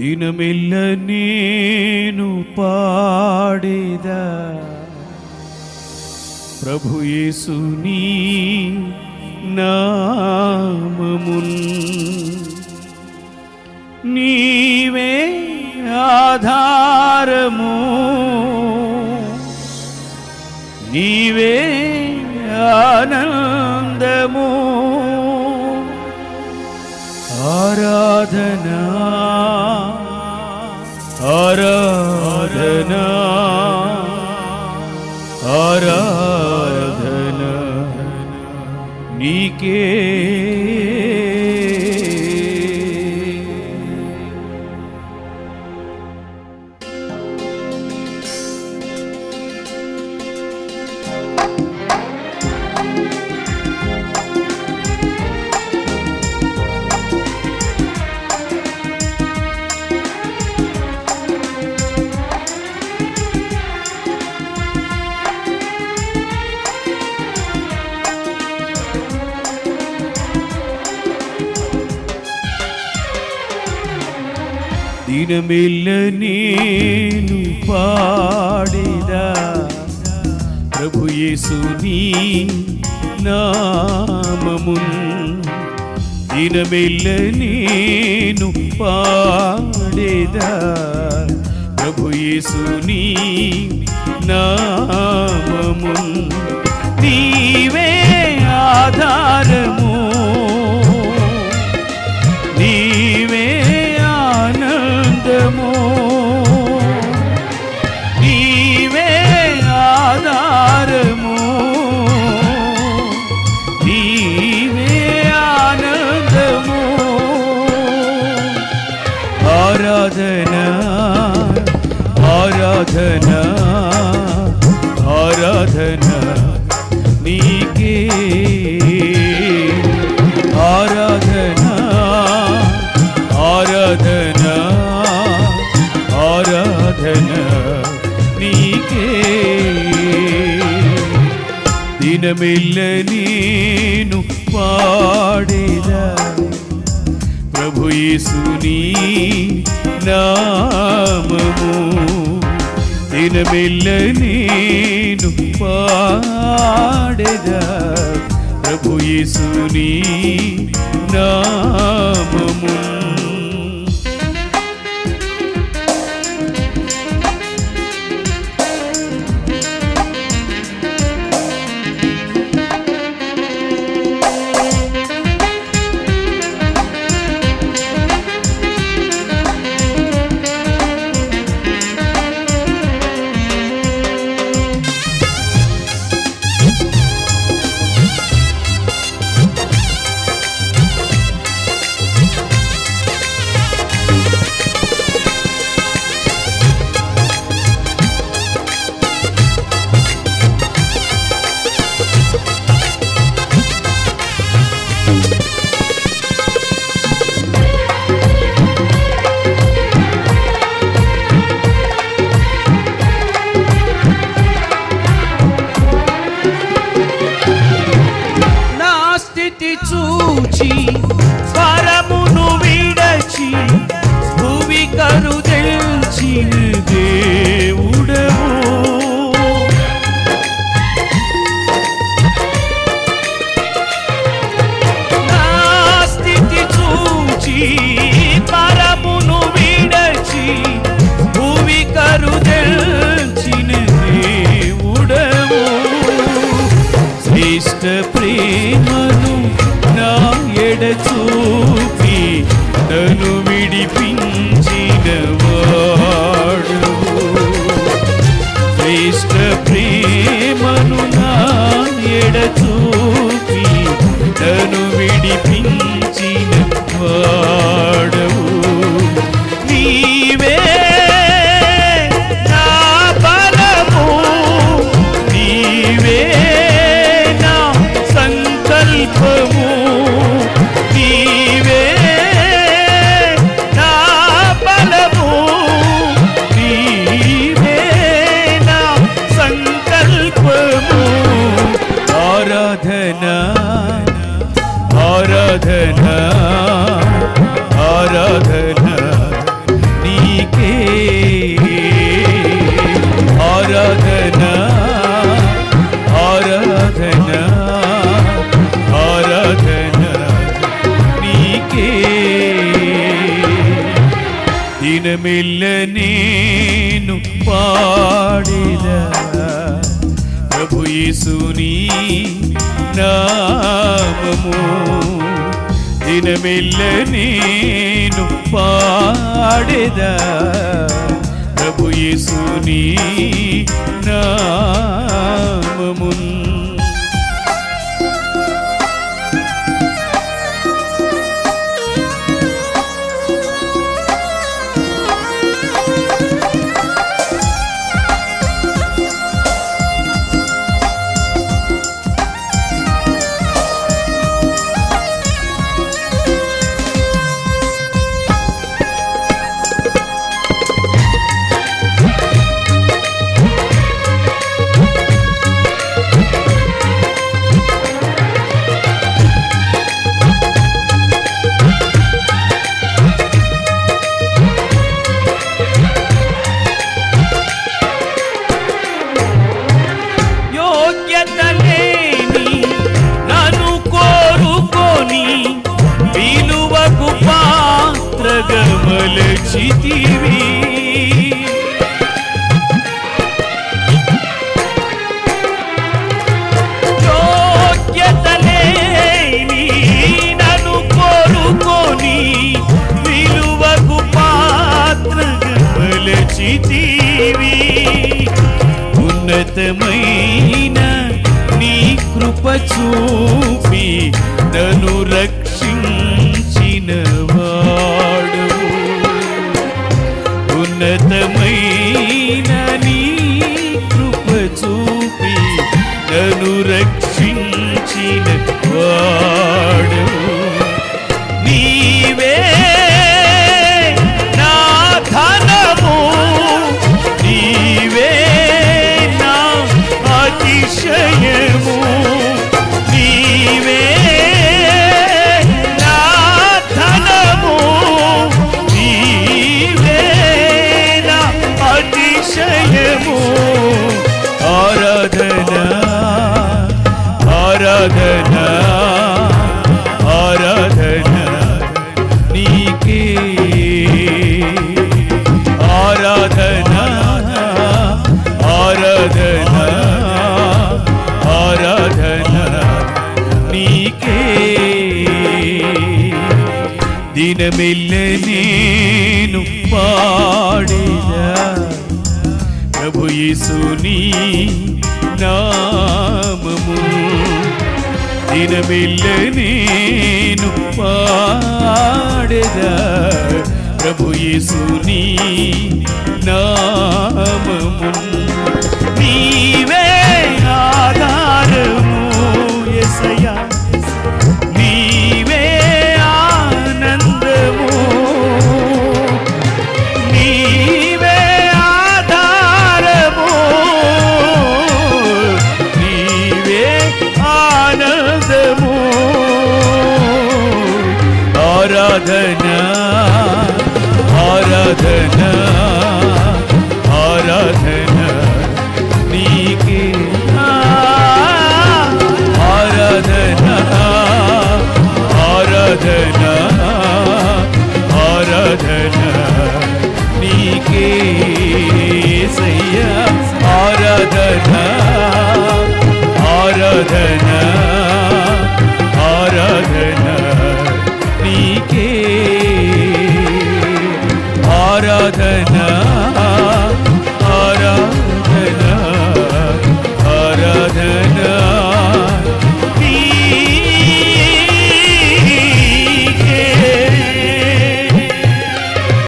దినమిల్ల నేను పాడేదా ప్రభు యేసుని నామమున్ నీవే ఆధారము ఆరాధనా ఆరాధనా నీకే దినమెల్ల నేను పాడేదా ప్రభు యేసుని నామమున్ దినమెల్ల నేను పాడేదా ప్రభు యేసుని నామమున్ నీవే ఆధారము ఆరాధన ఆరాధన ఆరాధన నీకే ఆరాధన ఆరాధన ఆరాధన నీకే దినమిల్ల నేను పాడేదా ప్రభు యేసుని నామము. దినమెల్ల నేను పాడేదా ప్రభు యేసుని ఇష్ట ప్రేమను నా ఎడ చూపి నన్ను విడిపించిన వాడు. శ్రేష్ఠ ప్రేమను నా ఎడ చూపి నన్ను విడిపించిన వాడవు యేసుని నామము. దినమిల్ల నేను పాడేదా. ప్రభు యేసుని నామమున్. ఉన్నతమైన నీ కృప చూపి నను రక్షించిన వాడు. ఉన్నతమైన నీ కృప చూపి నను రక్షించిన దినమెల్ల నేను పాడిదా ప్రభు యేసుని నామము. దినమెల్ల నేను పాడెదా ప్రభు యేసుని నామము. నీవ ఆరాధనా ఆరాధనా ఆరాధనా నీకే ఆరాధనా ఆరాధనా ఆరాధనా నీకే సయ్యా ఆరాధనా ఆరాధనా. సాధనా